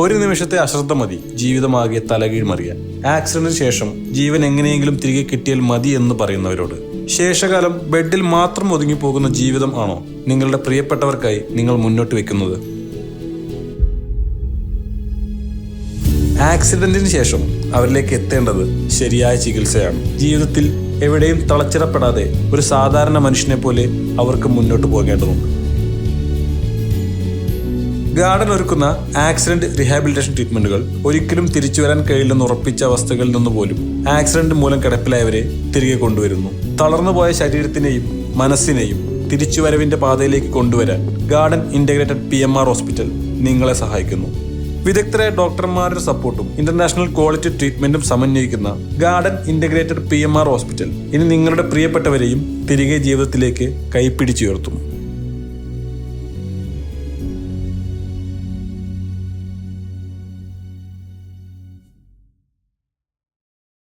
ഒരു നിമിഷത്തെ അശ്രദ്ധ മതി. ജീവിതമാകെ തലകീഴ് മറിയാൻ ആക്സിഡന്റിന് ശേഷം ജീവൻ എങ്ങനെയെങ്കിലും തിരികെ കിട്ടിയാൽ മതി എന്ന് പറയുന്നവരോട്. ശേഷകാലം ബെഡിൽ മാത്രം ഒതുങ്ങി പോകുന്ന ജീവിതം ആണോ നിങ്ങളുടെ പ്രിയപ്പെട്ടവർക്കായി നിങ്ങൾ മുന്നോട്ട് വെക്കുന്നത്? ആക്സിഡന്റിന് ശേഷം അവരിലേക്ക് എത്തേണ്ടത് ശരിയായ ചികിത്സയാണ്. ജീവിതത്തിൽ എവിടെയും തളച്ചിടപ്പെടാതെ ഒരു സാധാരണ മനുഷ്യനെ പോലെ അവർക്ക് മുന്നോട്ട് പോകേണ്ടതുണ്ട്. ഗാർഡൻ ഒരുക്കുന്ന ആക്സിഡന്റ് റീഹാബിലിറ്റേഷൻ ട്രീറ്റ്മെന്റുകൾ ഒരിക്കലും തിരിച്ചു വരാൻ കഴിയില്ലെന്ന് ഉറപ്പിച്ച അവസ്ഥകളിൽ നിന്ന് പോലും ആക്സിഡന്റ് മൂലം കിടപ്പിലായവരെ തിരികെ കൊണ്ടുവരുന്നു. തളർന്നുപോയ ശരീരത്തിനെയും മനസ്സിനെയും തിരിച്ചുവരവിന്റെ പാതയിലേക്ക് കൊണ്ടുവരാൻ Garden Integrated P M R hospital നിങ്ങളെ സഹായിക്കുന്നു. വിദഗ്ധരായ ഡോക്ടർമാരുടെ സപ്പോർട്ടും ഇന്റർനാഷണൽ ക്വാളിറ്റി ട്രീറ്റ്മെന്റും സമന്വയിക്കുന്ന Garden Integrated P M R hospital ഇനി നിങ്ങളുടെ പ്രിയപ്പെട്ടവരെയും തിരികെ ജീവിതത്തിലേക്ക് കൈപ്പിടിച്ചുയർത്തും